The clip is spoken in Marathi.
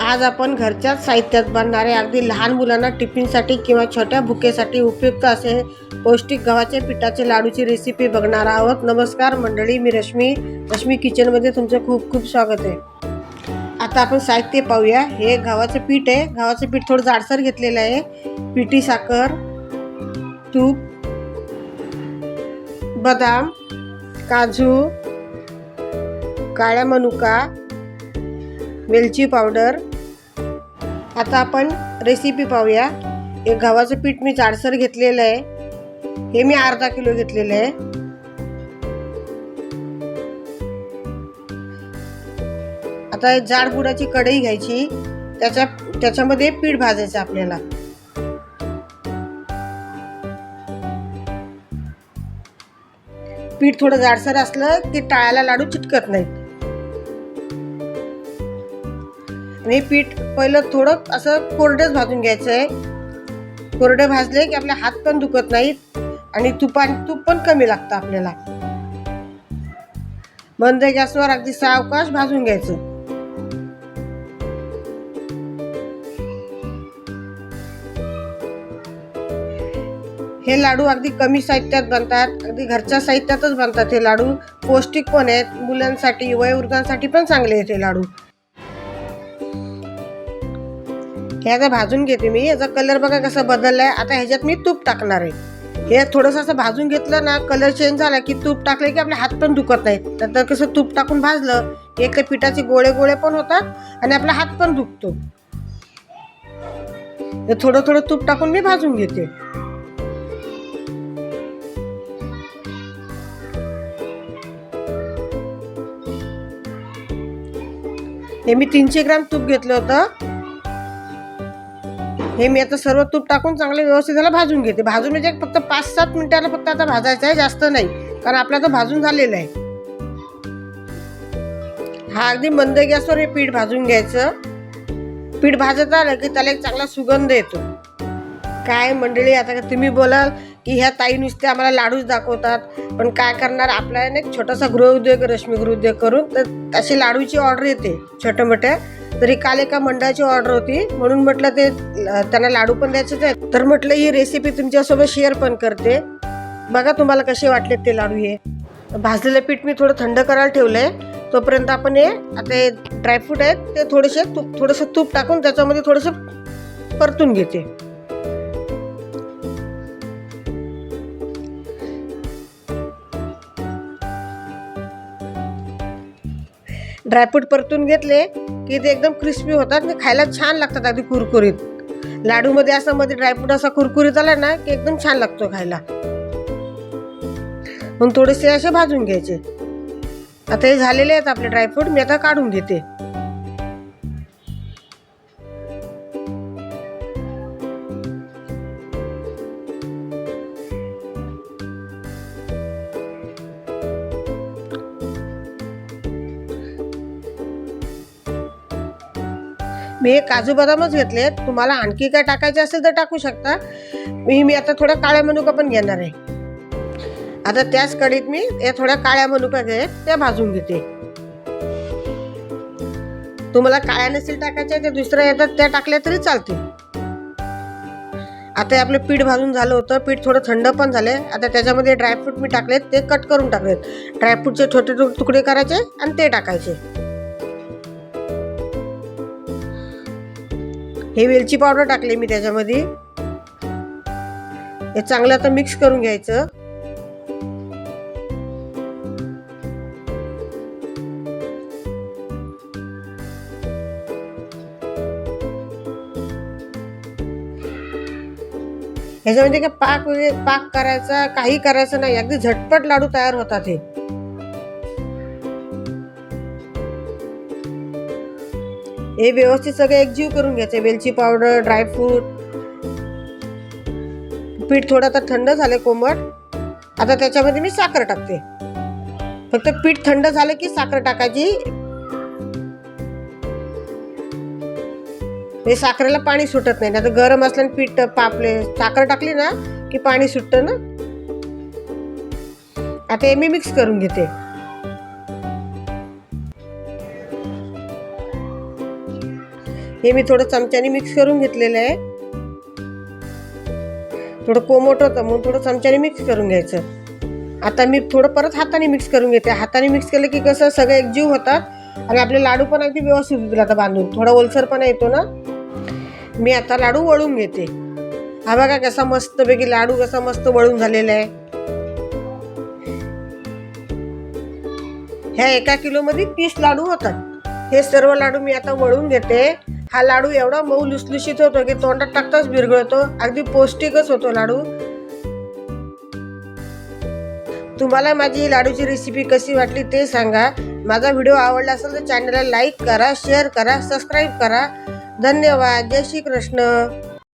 आज आपण घरच्याच साहित्यात बनणारे अगदी लहान मुलांना टिफिनसाठी किंवा छोट्या भुकेसाठी उपयुक्त असे पौष्टिक गव्हाच्या पिठाचे लाडूची रेसिपी बघणार आहोत. नमस्कार मंडळी मी रश्मी. रश्मी किचनमध्ये तुमचं खूप खूप स्वागत आहे. आता आपण साहित्य पाहूया. हे गव्हाचं पीठ आहे. गव्हाचं पीठ थोडं जाडसर घेतलेलं आहे. पिठी साखर तूप बदाम काजू काळ्या मनुका वेलची पावडर आता आपण रेसिपी पाहूया. हे गव्हाचं पीठ मी जाडसर घेतलेलं आहे. हे मी अर्धा किलो घेतलेलं आहे. आता हे जाड बुडाची कढई घ्यायची. त्याच्या त्याच्यामध्ये पीठ भाजायचं आपल्याला. पीठ थोडं जाडसर असलं की टाळ्याला लाडू चिटकत नाहीत. हे पीठ पहिलं थोडं असं कोरडेच भाजून घ्यायचं आहे. कोरडे भाजले की आपले हात पण दुखत नाहीत आणि तुपा तूप पण कमी लागतं आपल्याला. बंद गॅसवर अगदी सावकाश भाजून घ्यायचं. हे लाडू अगदी कमी साहित्यात बनतात. अगदी घरच्या साहित्यातच बनतात हे लाडू. पौष्टिक पण आहेत. मुलांसाठी वयोवृद्धांसाठी पण चांगले आहेत हे लाडू. ह्याचा भाजून घेते मी. याचा कलर बघा कसा आहे आता ह्याच्यात मी तूप टाकणार आहे. हे थोडंसं असं भाजून घेतलं ना कलर चेंज झाला की तूप टाकले की आपले हात पण दुखत नाहीत. तर कसं तूप टाकून भाजलं एक तर पिठाचे गोळे गोळे पण होतात आणि आपला हात पण दुखतो. हे थोडं थोडं तूप टाकून मी भाजून घेते. हे मी तीनशे ग्राम तूप घेतलं होतं. हे मी आता सर्व तूप टाकून चांगले व्यवस्थित त्याला भाजून घेते. भाजून म्हणजे फक्त पाच सात मिनिटाला फक्त आता भाजायचं आहे जास्त नाही. कारण आपला तो भाजून झालेला आहे. हा अगदी मंद गॅसवर हे पीठ भाजून घ्यायचं. पीठ भाजत आलं की त्याला एक चांगला सुगंध येतो. काय मंडळी आता का तुम्ही बोलाल की ह्या ताई नुसते आम्हाला लाडूच दाखवतात. पण काय करणार? आपल्याला एक छोटासा गृहउद्योग रश्मी गृहउद्योग करून तर अशी लाडूची ऑर्डर येते छोट्या मोठ्या तरी काल एका मंडळाची ऑर्डर होती. म्हणून म्हटलं ते त्यांना लाडू पण द्यायचेच आहेत. तर म्हटलं ही रेसिपी तुमच्यासोबत शेअर पण करते. बघा तुम्हाला कसे वाटले ते लाडू हे. भाजलेलं पीठ मी थोडं थंड करायला ठेवलंय. तोपर्यंत आपण हे आता हे ड्रायफ्रूट आहेत ते थोडेसे तूप थोडंसं तूप टाकून त्याच्यामध्ये थोडंसं परतून घेते. ड्रायफ्रूट परतून घेतले की ते एकदम क्रिस्पी होतात आणि खायला छान लागतात अगदी कुरकुरीत. लाडूमध्ये असं मध्ये ड्रायफ्रूट असा कुरकुरीत आला ना की एकदम छान लागतो खायला. मग थोडेसे असे भाजून घ्यायचे. आता हे झालेले आहेत आपले ड्रायफ्रूट मी आता काढून घेते. मी हे काजू बदामच घेतले तुम्हाला आणखी काय टाकायचे असेल तर टाकू शकता. मी मी आता थोड्या काळ्या मनुका पण घेणार आहे. आता त्याच कढीत मी या थोड्या काळ्या मनुका घेत त्या भाजून घेते. तुम्हाला काळ्या नसेल टाकायच्या त्या दुसऱ्या येतात त्या टाकल्या तरी चालतील. आता आपलं पीठ भाजून झालं होतं. पीठ थोडं थंड पण झाले आता त्याच्यामध्ये ड्रायफ्रूट मी टाकलेत ते कट करून टाकलेत. ड्रायफ्रूटचे छोटे छोटे तुकडे करायचे आणि ते टाकायचे. हे वेलची पावडर टाकले मी त्याच्यामध्ये. हे चांगलं आता मिक्स करून घ्यायचं. ह्याच्यामध्ये काय पाक वगैरे पाक करायचा काही करायचं नाही. अगदी झटपट लाडू तयार होतात हे. हे व्यवस्थित सगळं एकजीव करून घ्यायचे. वेलची पावडर ड्रायफ्रूट पीठ थोडं आता थंड झालं कोमट. आता त्याच्यामध्ये मी साखर टाकते. फक्त पीठ थंड झालं की साखर टाकायची. हे साखरेला पाणी सुटत नाही. आता गरम असल्याने पीठ पापले. साखर टाकली ना की पाणी सुटतं ना? आता हे मी मिक्स करून घेते. हे मी थोडं चमच्याने मिक्स करून घेतलेलं आहे. थोडं कोमट होतं म्हणून थोडं चमच्याने मिक्स करून घ्यायचं. आता मी थोडं परत हाताने मिक्स करून घेते. हाताने मिक्स केलं की कसं सगळं एकजीव होतात. आणि आपले लाडू पण अगदी व्यवस्थित होतील आता बांधून. थोडा ओलसरपणा येतो ना. मी आता लाडू वळून घेते. हा बघा कसा मस्तपैकी लाडू कसा मस्त वळून झालेला आहे. ह्या एका किलोमध्ये तीस लाडू होतात. हे सर्व लाडू मी आता वळून घेते. हा लाडू एवढा मऊ लुसलुशीत होतो की तोंडात टाकताच बिरगळतो. अगदी पौष्टिकच होतो लाडू. तुम्हाला माझी लाडूची रेसिपी कशी वाटली ते सांगा. माझा व्हिडिओ आवडला असेल तर चॅनलला लाईक करा शेअर करा सबस्क्राईब करा. धन्यवाद. जय श्री कृष्ण